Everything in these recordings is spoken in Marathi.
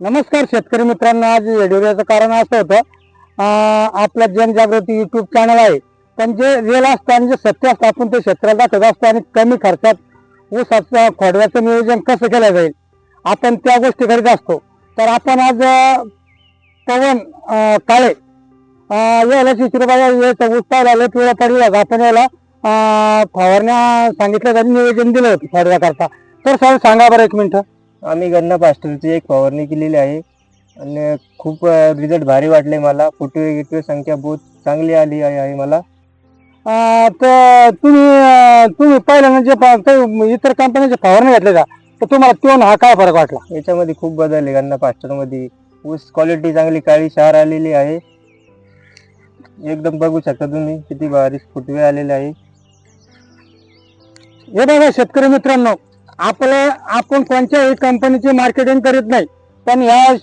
नमस्कार शेतकरी मित्रांनो आज व्हिडिओचं कारण असं होतं आपलं जनजागृती युट्यूब चॅनल आहे. पण जे रिअल असतं आणि जे सत्य असतं आपण ते क्षेत्राला दाखवत असतो आणि कमी खर्चात ऊसाचं खोडव्याचं नियोजन कसं केलं जाईल आपण त्या गोष्टी करीत असतो. तर आपण आज पवन काळे याला चित्र यायचं ऊस पाहिला लय पिवळा पडला आपण याला फवारण्या सांगितलं त्यांनी नियोजन दिलं होतं खोडव्याकरता. तर सर सांगा बरं एक मिनटं. आम्ही गन्ना पास्टरची एक फवारणी केलेली आहे. आणि खूप रिझल्ट भारी वाटले मला. फुटवे गिटवे संख्या बहुत चांगली आली आहे मला. तर तुम्ही तुम्ही पहिल्यांदा जे प- काही इतर कंपनीचे फवारणी घेतले का? तर तुम्हाला तो हा काय फरक वाटला? याच्यामध्ये खूप बदल आहे गन्ना पास्टरमध्ये. ऊस क्वालिटी चांगली काळी शार आलेली आहे. एकदम बघू शकता तुम्ही किती भारी फुटवे आलेले आहे. हे बघा शेतकरी मित्रांनो आपलं आपण कोणत्याही कंपनीची मार्केटिंग करीत नाही. पण ह्या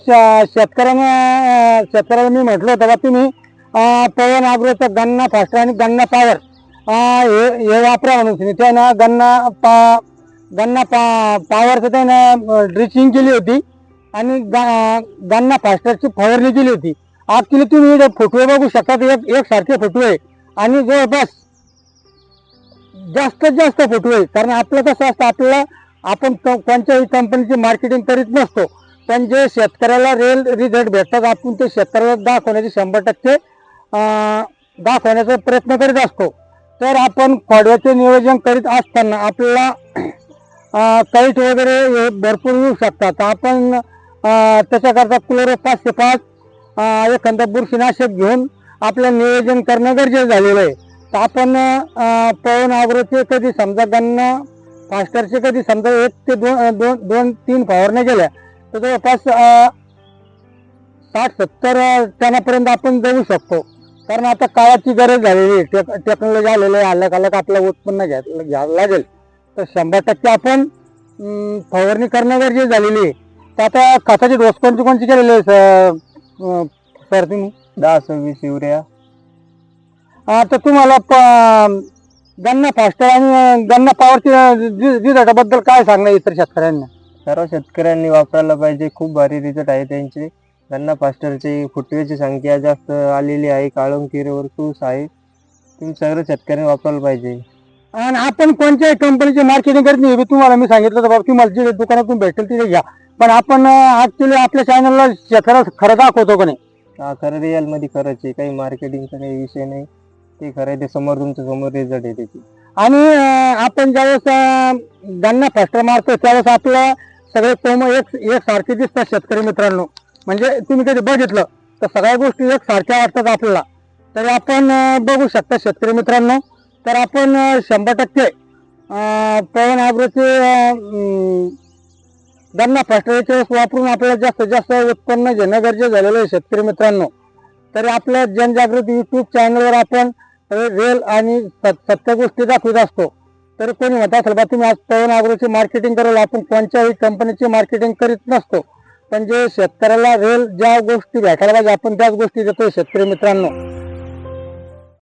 शेतकऱ्यांना शेतकऱ्याला मी म्हटलं होतं बा तुम्ही पवन आग्रोचं गन्ना फास्टर आणि गन्ना पावर हे हे वापरा म्हणून. त्यानं गन्ना पा गन्ना पा पावरचं त्यानं ड्रिचिंग केली होती आणि ग- गन्ना फास्टरची फवारणी केली होती. ॲक्च्युली तुम्ही फोटो बघू शकता एक एकसारखे फोटो आहे. आणि जवळपास जास्तीत जास्त फोटो आहे. कारण आपलं कसं असतं आपल्याला आपण कोणत्याही कंपनीची मार्केटिंग करीत नसतो. पण जे शेतकऱ्याला रेल रिझल्ट भेटतात आपण ते शेतकऱ्याला दाखवण्याचे शंभर टक्के दाखवण्याचा प्रयत्न करीत असतो. तर आपण खोडव्याचे नियोजन करीत असताना आपल्याला कैट वगैरे हे भरपूर येऊ शकतात. आपण त्याच्याकरता क्लोरो पाचशे पाच एखादा बुरशीनाशक घेऊन आपलं नियोजन करणं गरजेचं झालेलं आहे. तर आपण पवन आग्रोचे कधी समजा त्यांना फास्टरचे कधी? समजा एक ते दोन दोन दोन तीन फवारण्या गेल्या तर जवळपास साठ सत्तर टनापर्यंत आपण जाऊ शकतो. कारण आता काळाची गरज झालेली आहे. टेक टेक्नॉलॉजी आलेलं आहे. आलं का आपलं उत्पन्न घ्या घ्यावं लागेल. तर शंभर टक्के आपण फवारणी करणं गरजेचं झालेली आहे. तर आता खताची डोस कोणती कोणती केलेली आहे सर? तुम्ही? दहा सव्वीस युरिया तर तुम्हाला प- गन्ना फास्टर आणि गन्ना पॉवरची रिझल्टाबद्दल काय सांगणार इतर शेतकऱ्यांना? सर्व शेतकऱ्यांनी वापरायला पाहिजे. खूप भारी रिझल्ट आहे त्यांचे. गन्ना पास्टरची फुटव्याची संख्या जास्त आलेली आहे. काळोंकीवर तूस आहे. तुम्ही सगळं शेतकऱ्यांनी वापरायला पाहिजे. आणि आपण कोणत्याही कंपनीची मार्केटिंग करत नाही. तुम्हाला मी सांगितलं होतं बाबा तुम्हाला जे दुकानातून भेटेल तिथे घ्या. पण आपण ऍक्च्युली आपल्या चॅनलला शेतकऱ्याला खरं दाखवतो का नाही? खरं रिअलमध्ये खरंच आहे. काही मार्केटिंगचा काही विषय नाही. ते खरं आहे ते समोर तुमच्यासमोर रिझल्ट आहे त्याची. आणि अं, आपण ज्यावेळेस अं, गन्ना मारतो त्यावेळेस आपलं सगळे कोंब एक एक सारखे दिसतात शेतकरी मित्रांनो. म्हणजे तुम्ही कधी बघितलं तर सगळ्या गोष्टी एक सारख्या वाटतात आपल्याला. तर आपण अं, बघू शकता शेतकरी मित्रांनो. तर आपण अं, शंभर टक्के अं, पवन आग्रोचे अं, गन्ना वापरून आपल्याला जास्तीत जास्त उत्पन्न घेणं गरजेचं झालेलं आहे शेतकरी मित्रांनो. तरी आपल्या जनजागृती युट्यूब चॅनलवर आपण रेल आणि सत्य गोष्टी दाखवत असतो. तर कोणी म्हणत असेल बा तुम्ही आज पवन आग्रोची मार्केटिंग कराल आपण कोणत्याही कंपनीची मार्केटिंग करीत नसतो. पण जे शेतकऱ्याला रेल ज्या गोष्टी भेटायला पाहिजे आपण त्याच गोष्टी देतो शेतकरी मित्रांनो.